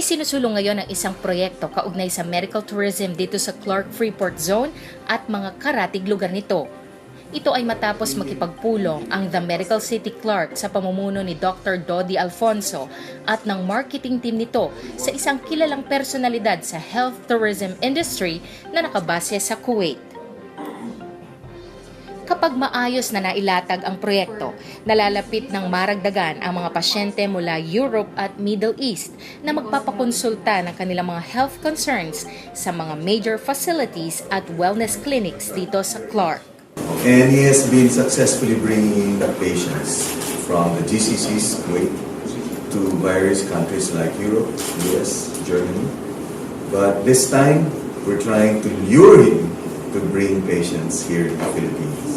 Isinusulong ngayon ang isang proyekto kaugnay sa medical tourism dito sa Clark Freeport Zone at mga karatig lugar nito. Ito ay matapos makipagpulong ang The Medical City Clark sa pamumuno ni Dr. Dodi Alfonso at ng marketing team nito sa isang kilalang personalidad sa health tourism industry na nakabase sa Kuwait. Kapag maayos na nailatag ang proyekto, nalalapit ng maragdagan ang mga pasyente mula Europe at Middle East na magpapakonsulta ng kanilang mga health concerns sa mga major facilities at wellness clinics dito sa Clark. And he has been successfully bringing the patients from the GCCs, Kuwait, to various countries like Europe, US, Germany. But this time, we're trying to lure him to bring patients here in the Philippines.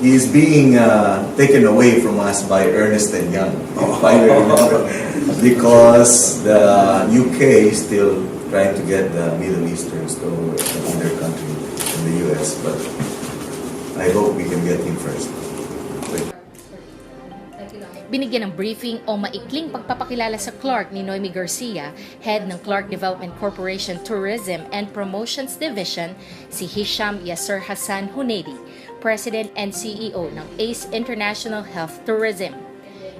He is being uh, taken away from us by Ernest and Young, if I remember, because the UK is still trying to get the Middle Easterns to in their country, in the US. But I hope we can get him first. Binigyan ng briefing o maikling pagpapakilala sa Clark ni Noemi Garcia, head ng Clark Development Corporation Tourism and Promotions Division, si Hisham Yasser Hassan Hunedi, President and CEO ng ACE International Health Tourism.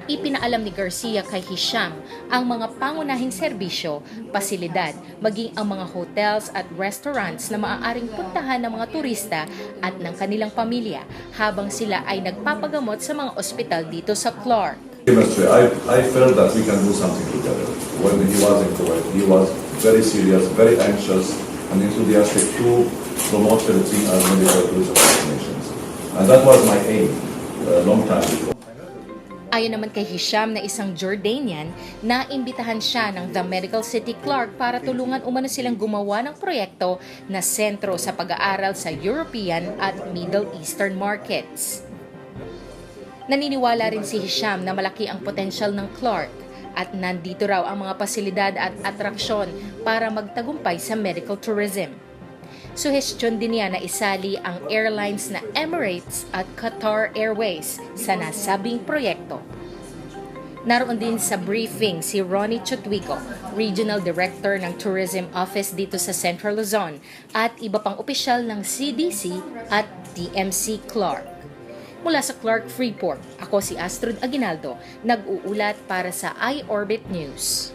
Ipinaalam ni Garcia kay Hisham ang mga pangunahing serbisyo, pasilidad, maging ang mga hotels at restaurants na maaaring puntahan ng mga turista at ng kanilang pamilya habang sila ay nagpapagamot sa mga ospital dito sa Clark. I, I felt that we can do something together. When he was in Kuwait, he was very serious, very anxious, and enthusiastic to promote Philippines as medical tourism destinations. And that was my aim a long time before. Ayon naman kay Hisham na isang Jordanian, na imbitahan siya ng The Medical City Clark para tulungan umano silang gumawa ng proyekto na sentro sa pag-aaral sa European at Middle Eastern markets. Naniniwala rin si Hisham na malaki ang potensyal ng Clark at nandito raw ang mga pasilidad at atraksyon para magtagumpay sa medical tourism. Suhestyon din niya na isali ang airlines na Emirates at Qatar Airways sa nasabing proyekto. Naroon din sa briefing si Ronnie Chotwico, Regional Director ng Tourism Office dito sa Central Luzon at iba pang opisyal ng CDC at DMC Clark. Mula sa Clark Freeport, ako si Astrid Aguinaldo, nag-uulat para sa iOrbit News.